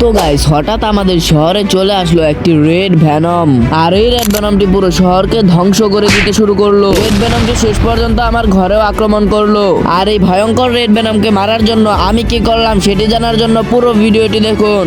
তো গাইস হঠাৎ আমাদের শহরে চলে আসলো একটি রেড ভ্যানম আর এই রেড ভ্যানমটি পুরো শহরকে ধ্বংস করে দিতে শুরু করল। রেড ভ্যানমটি শেষ পর্যন্ত আমার ঘরেও আক্রমণ করল। আর এই ভয়ঙ্কর রেড ভ্যানমকে মারার জন্য আমি কি করলাম সেটি জানার জন্য পুরো ভিডিওটি দেখুন।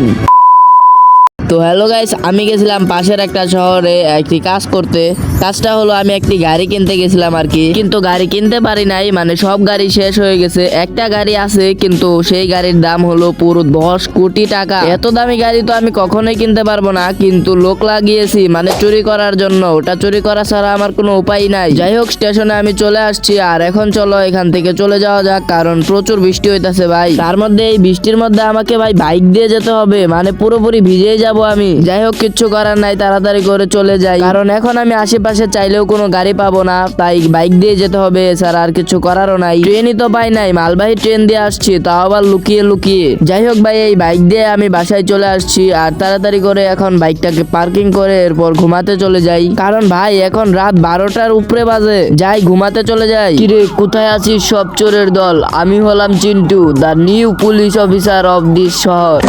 তো হ্যালো গাইস আমি গেছিলাম পাশের একটা শহরে একটি কাজ করতে। কাজটা হলো আমি একটি গাড়ি কিনতে গেছিলাম আর কি। কিন্তু গাড়ি কিনতে পারি নাই মানে সব গাড়ি শেষ হয়ে গেছে। একটা গাড়ি আছে, কিন্তু সেই গাড়ির দাম হলো পুরো দশ কোটি টাকা। এত দামি গাড়ি তো আমি কখনোই কিনতে পারব না, কিন্তু লোক লাগিয়েছি মানে চুরি করার জন্য। ওটা চুরি করা ছাড়া আমার কোনো উপায় নাই। যাই হোক, স্টেশনে আমি চলে আসছি, আর এখন চলো এখান থেকে চলে যাওয়া যাক, কারণ প্রচুর বৃষ্টি হইতাছে ভাই। তার মধ্যে এই বৃষ্টির মধ্যে আমাকে ভাই বাইক দিয়ে যেতে হবে মানে পুরোপুরি ভিজেই যাব। আমি। যাই হোক, কিচ্ছু করার নাই, তাড়াতাড়ি করে চলে যাই। কারণ এখন আমি আশেপাশে চাইলেও কোনো গাড়ি পাবো না, তাই বাইক দিয়ে যেতে হবে, এছাড়া আর কিছু করারও নাই। ট্রেনই তো পাই নাই, মালবাহী ট্রেন দিয়ে আসছি, তাও আবার লুকিয়ে লুকিয়ে। যাই হোক ভাই, এই বাইক দিয়ে আমি বাসায় চলে আসছি, আর তাড়াতাড়ি করে এখন বাইকটাকে পার্কিং করে এরপর ঘুমাতে চলে যাই। কারণ ভাই, এখন রাত বারোটার উপরে বাজে। যাই, ঘুমাতে চলে যাই। কিরে, কোথায় আছিস সব চোরের দল? আমি হলাম Chintu, the new police officer of this শহর।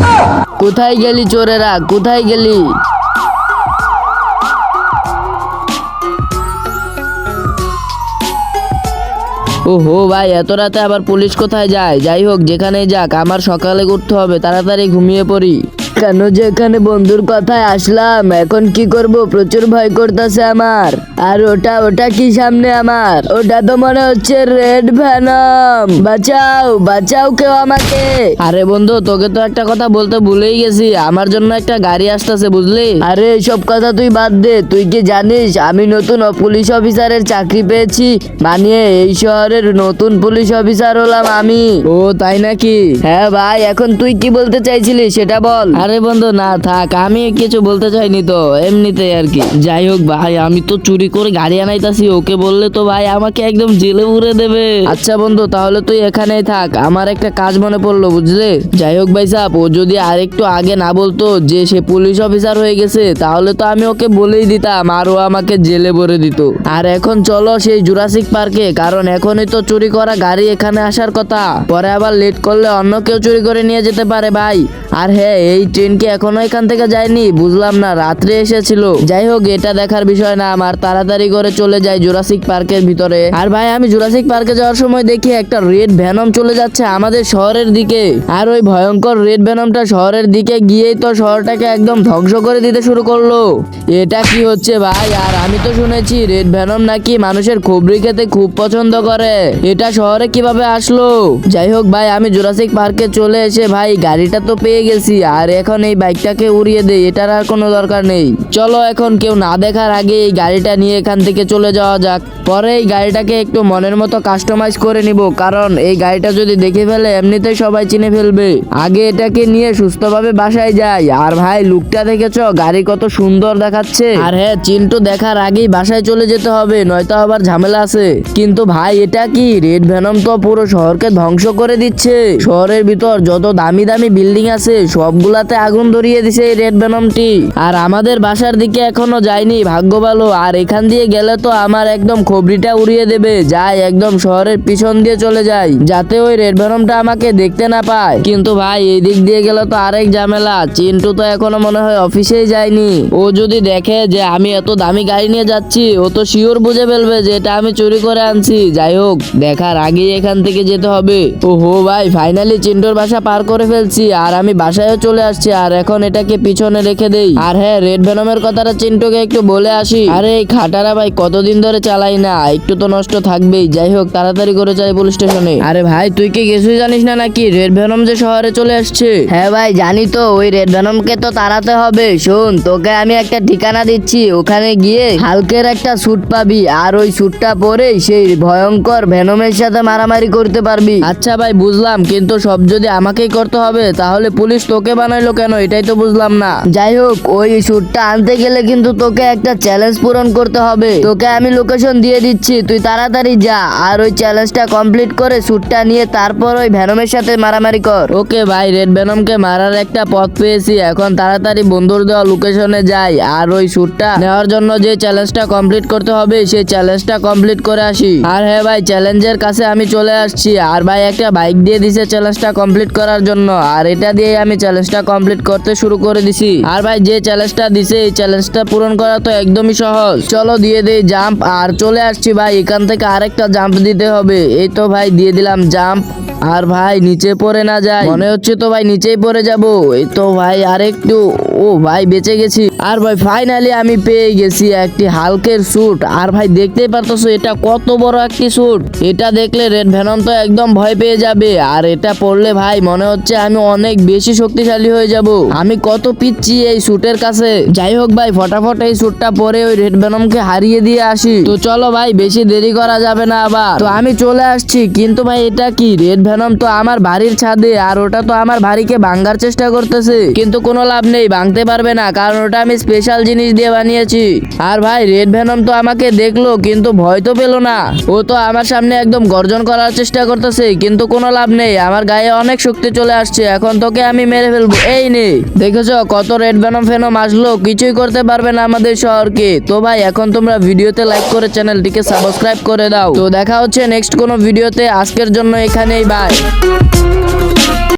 কোথায় গেলি চোরেরা? কোথায় গেলি? ওহো ভাই, এত রাতে আবার পুলিশ কোথায় যায়? যাই হোক যেখানে যাক, আমার সকালে উঠতে হবে, তাড়াতাড়ি ঘুমিয়ে পড়ি। কেন যে এখানে বন্ধুর কথায় আসলাম? এখন কি করব? প্রচুর ভয় করতেছে আমার। আর ওটা ওটা কি সামনে আমার? ওটা তো মনে হচ্ছে রেড ভ্যানম। বাঁচাও বাঁচাও কেউ আমাকে। আরে বন্ধু তোকে তো একটা কথা বলতে ভুলেই গেছি। আমার জন্য একটা গাড়ি আসতেছে বুঝলি? আরে সব কথা তুই বাদ দে। তুই কি জানিস আমি নতুন পুলিশ অফিসারের চাকরি পেয়েছি। মানিয়ে এই শহরের নতুন পুলিশ অফিসার হলাম আমি। ও তাই নাকি? হ্যাঁ ভাই এখন তুই কি বলতে চাইছিলি সেটা বল। আরে বন্ধু, না থাক, আমি কিছু বলতে চাইনি তো, এমনিতেই আর কি। যাই হোক ভাই, আমি তো চুরি করে গাড়ি আনাইতাছি, ওকে বললে তো ভাই আমাকে একদম জেলে উড়ে দেবে। আচ্ছা বন্ধু, তাহলে তুই এখানেই থাক, আমার একটা কাজ মনে পড়ল, বুঝলে? যাই হোক ভাই সাহেব, ও যদি আরেকটু আগে না বলতো যে সে পুলিশ অফিসার হয়ে গেছে, তাহলে তো আমি ওকে বলেই দিতাম, আর ও আমাকে জেলে ভরে দিত। আর এখন চলো সেই জুরাসিক পার্কে, কারণ এখনই তো চুরি করা গাড়ি এখানে আসার কথা। পরে আবার লেট করলে অন্য কেউ চুরি করে নিয়ে যেতে পারে ভাই। আর হ্যাঁ এই ট্রেন কি এখনও এখান থেকে যায়নি, বুঝলাম না, রাত্রে এসেছিল। যাই হোক, এটা দেখার বিষয় না, আমার তাড়াতাড়ি করে চলে যাই জুরাসিক পার্কের ভিতরে। আর ভাই, আমি জুরাসিক পার্কে যাওয়ার সময় দেখি একটা রেড ভ্যানম চলে যাচ্ছে আমাদের শহরের দিকে। আর ওই ভয়ঙ্কর রেড ভ্যানমটা শহরের দিকে গিয়েই তো শহরটাকে একদম ধ্বংস করে দিতে শুরু করল। এটা কি হচ্ছে ভাই? আর আমি তো শুনেছি রেড ভ্যানম নাকি মানুষের খুবরি খেতে খুব পছন্দ করে। এটা শহরে কীভাবে আসলো? যাই হোক ভাই, আমি জুরাসিক পার্কে চলে এসে ভাই, গাড়িটা তো পেয়ে গেছি। আর এখন এই বাইকটাকে উড়িয়ে দেই, এটার আর কোনো দরকার নেই। চলো এখন কেউ না দেখার আগে এই গাড়িটা নিয়ে এখান থেকে চলে যাওয়া যাক। পরে এই গাড়িটাকে একটু মনের মতো কাস্টমাইজ করে নিব, কারণ এই গাড়িটা যদি দেখে ফেলে, এমনিতেই সবাই চিনে ফেলবে। আগে এটাকে নিয়ে সুস্থভাবে বাসায় যাই। আর ভাই, লুকটা দেখেছ? গাড়ি কত সুন্দর দেখাচ্ছে। আর হ্যাঁ চিন্টু দেখার আগেই বাসায় চলে যেতে হবে, নয়তো আবার ঝামেলা আছে। কিন্তু ভাই, এটা কি? রেড ভ্যানম তো পুরো শহরকে ধ্বংস করে দিচ্ছে। শহরের ভিতর যত দামি দামি বিল্ডিং আছে, সবগুলাতে আগুন ধরিয়ে দিছে এই রেড ভ্যানমটি আর আমাদের বাসার দিকে এখনও যায়নি, ভাগ্য ভালো। আর এখান দিয়ে গেলে তো আমার একদম খবরিটা উড়িয়ে দেবে। যাই একদম শহরের পিছন দিয়ে চলে যাই, যাতে ওই রেড ভ্যানমটা আমাকে দেখতে না পায়। কিন্তু ভাই, এই দিক দিয়ে গেলে তো আরেক ঝামেলা। চিন্টু তো এখনও মনে হয় অফিসেই যায়নি। ও যদি দেখে যে আমি এত দামি গাড়ি নিয়ে যাচ্ছি, ও তো শিওর বুঝে ফেলবে যে এটা আমি চুরি করে আনছি। যাই হোক, দেখার আগেই এখান থেকে যেতে হবে। ও হো ভাই ফাইনালি চিন্টুর বাসা পার করে ফেলছি। আর আমি বাসায়ও চলে আসছি। আর এখন এটাকে পিছনে রেখে দেই। আর হ্যাঁ রেড ভেনমের কথাটা চিন্টুকে একটু বলে আসি। আরে এই খাটারা ভাই কতদিন ধরে চালাই না? একটু তো নষ্ট থাকবেই। যাই হোক তাড়াতাড়ি করে যাই পুলিশ স্টেশনে। আরে ভাই তুই কি কিছুই জানিস না নাকি? রেড ভেনম যে শহরে চলে আসছে। হ্যাঁ ভাই জানি তো ওই রেড ভেনমকে তো তাড়াতে হবে। শোন তোকে আমি একটা ঠিকানা দিচ্ছি। ওখানে গিয়ে হালকের একটা স্যুট পাবি। আর ওই স্যুটটা পরেই সেই ভয়ঙ্কর ভেনমের সাথে মারামারি করতে পারবি। আচ্ছা ভাই বুঝলাম। কিন্তু সব যদি আমাকেই করতে হবে তাহলে পুলিশ তোকে বানাইলো কেন? এটাই তো বুঝলাম না। যাই হোক, ওই স্যুটটা আনতে গেলে কিন্তু তোকে একটা চ্যালেঞ্জ পূরণ করতে হবে। তোকে আমি লোকেশন দিয়ে দিচ্ছি, তুই তাড়াতাড়ি যা। আর ওই চ্যালেঞ্জটা কমপ্লিট করে স্যুটটা নিয়ে তারপর ওই ভেনমের সাথে মারামারি কর। ওকে ভাই, রেড ভেনমকে মারার একটা পথ পেয়েছি। এখন তাড়াতাড়ি বন্ধুর দেওয়া লোকেশনে যাই। আর ওই স্যুটটা নেওয়ার জন্য যে চ্যালেঞ্জটা কমপ্লিট করতে হবে, সেই চ্যালেঞ্জটা কমপ্লিট করে আসি। আর হ্যাঁ ভাই চ্যালেঞ্জের কাছে আমি চলে আসছি। আর ভাই, একটা বাইক দিয়ে দিছে চ্যালেঞ্জটা কমপ্লিট করার জন্য। আর এটা দিয়ে আমি চ্যালেঞ্জটা কমপ্লিট কমপ্লিট করতে শুরু করে দিছি। আর ভাই, যে চ্যালেঞ্জটা দিছে, এই চ্যালেঞ্জটা পূরণ করা তো একদমই সহজ। চলো দিয়ে দেই জাম্প আর চলে আসছি ভাই, এখান থেকে আরেকটা জাম্প দিতে হবে। এই তো ভাই, দিয়ে দিলাম জাম্প আর ভাই, নিচে পড়ে না যায় মনে হচ্ছে তো ভাই নিচেই পড়ে যাব। এই তো ভাই, আরেকটু। ও ভাই, বেঁচে গেছি। আর ভাই ফাইনালি আমি পেয়ে গেছি একটি হালকের স্যুট আর ভাই, দেখতেই পারতেছো, এটা কত বড় একটি স্যুট এটা দেখলে রেড ভ্যানম তো একদম ভয় পেয়ে যাবে। আর এটা পড়লে ভাই, মনে হচ্ছে আমি অনেক বেশি শক্তিশালী হয়ে যাব। আমি কত পিচ্ছি এই স্যুটের কাছে। যাই হোক ভাই, ফটাফট এই স্যুটটা পরে ওই রেড ভ্যানমকে হারিয়ে দিয়ে আসি। তো চলো ভাই, বেশি দেরি করা যাবে না আবার। তো আমি চলে আসছি, কিন্তু ভাই, এটা কি? রেড ভ্যানম তো আমার বাড়ির ছাদে আর ওটা তো আমার বাড়িকে ভাঙ্গার চেষ্টা করতেছে। কিন্তু কোনো লাভ নেই, ভাঙতে পারবে না, কারণ ওটা আমি স্পেশাল জিনিস দিয়ে বানিয়েছি। আর ভাই রেড ভ্যানম তো আমাকে দেখল, কিন্তু ভয় তো পেল না। ও তো আমার সামনে একদম গর্জন করার চেষ্টা করতেছে, কিন্তু কোনো লাভ নেই। আমার গায়ে অনেক শক্তি চলে আসছে, এখন তোকে আমি মেরে ফেলব। এই নে। দেখেছ কত রেড ভ্যানম ফেনম আসলো, কিছুই করতে পারবে না আমাদের শহরকে। তো ভাই, এখন তোমরা ভিডিওতে লাইক করে চ্যানেলটিকে সাবস্ক্রাইব করে দাও। তো দেখা হচ্ছে নেক্সট কোনো ভিডিওতে আজকের জন্য এখানেই বাই